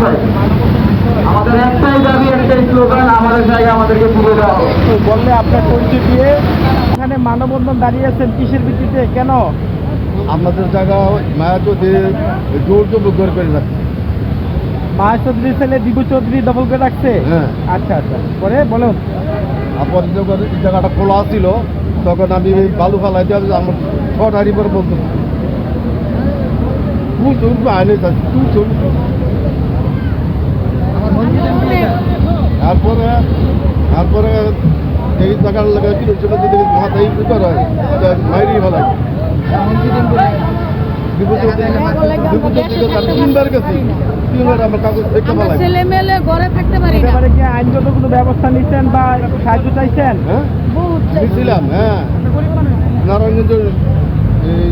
চাই আমাদের একটাই দাবি একটাই স্লোগান আমাদের জায়গা আমাদেরকে তুলে দেওয়া বললে আপনার পরিচয় দিয়ে? এখানে মানববন্ধন দাঁড়িয়ে আছেন কিসের ভিত্তিতে? কেন? আমাদের জায়গা মায়া চৌধুরী জোর জোর করে রাখছে। মায়া চৌধুরী ছেলে দিবু চৌধুরী দখল করে রাখছে? হ্যাঁ। আচ্ছা আচ্ছা। পরে বলো আপাতত জায়গাটা খোলা ছিল তখন আমি বালু ফালাই দিয়ে আমার ছটারি পরে বলতো তুই চলবে আইনে তুই চলবে। তারপরে তারপরে এই জায়গার লাগে কি ছিল যদি মাথায় উপর হয় এবারে কি আইনগত কোনো ব্যবস্থা নিচ্ছেন বা সাহায্য চাইছেন? হ্যাঁ। নিয়েছিলাম হ্যাঁ। নারায়ণগঞ্জ এই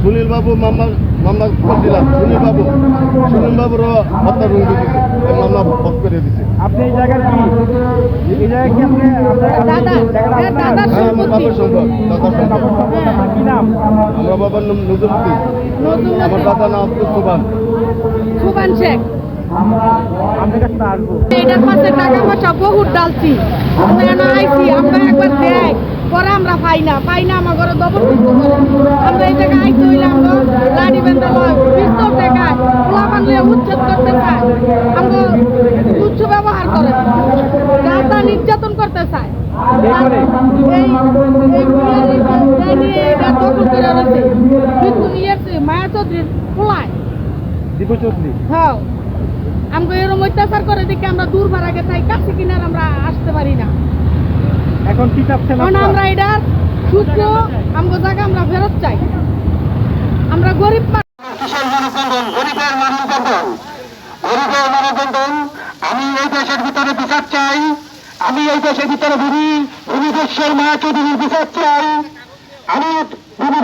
সুনীল বাবু মামলা মামলা করছিলাম সুনীল বাবু সুনীল বাবুরও হত্যা রুম দিয়েছে এই মামলা বন্ধ করে দিছে। আপনি এই জায়গার কি? এই জায়গায় কি আপনি দাদা, জায়গাটা হ্যাঁ, আমার। বাবার সম্পদ আপনার কি নাম? আমরা বাবার নাম নজরুদ্দিন আমার দাদার নাম আব্দুল সুবান। সুবান শেখ। এটার পাশে টাকা পয়সা বহুত ডালছি। আমরা এনে আইছি আমরা একবার দেয় পরে আমরা পাই না পাই না আমার ঘরে দবর আমরা এই জায়গায় আইতে হইলে আমরা লাড়ি বেঁধে লয় পিস্তল দেখায় পোলা বানলে উচ্ছেদ করতে চায়। আমরা তুচ্ছ ব্যবহার করে। যা নির্যাতন করতে চায়। মায়া চৌধুরীর পোলায় হ্যাঁ। আমাকে এরকম অত্যাচার করে দেখে আমরা দূর ভাড়াকে চাই কাছে কিনার আমরা আসতে পারি না। এখন কি চাচ্ছেন আপনারা? আমরা এটার সূত্র আমগো জায়গা আমরা ফেরত চাই। আমরা গরিব কিশোর মানববন্ধন গরিবের মানববন্ধন গরিবের মানববন্ধন আমি এই দেশের ভিতরে বিচার চাই। আমি এই দেশের ভিতরে ভূমি ভূমিদেশের মা ভূমি বিচার চাই আমি ভূমি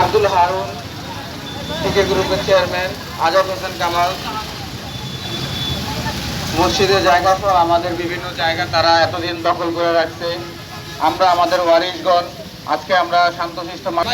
আব্দুল হারুন, টিকে গ্রুপের চেয়ারম্যান, আজাদ হোসেন কামাল। মসজিদের জায়গা সহ আমাদের বিভিন্ন জায়গা তারা এতদিন দখল করে রাখছে। আমরা আমাদের ওয়ারিশগণ, আজকে আমরা শান্তশিষ্ট মানুষ।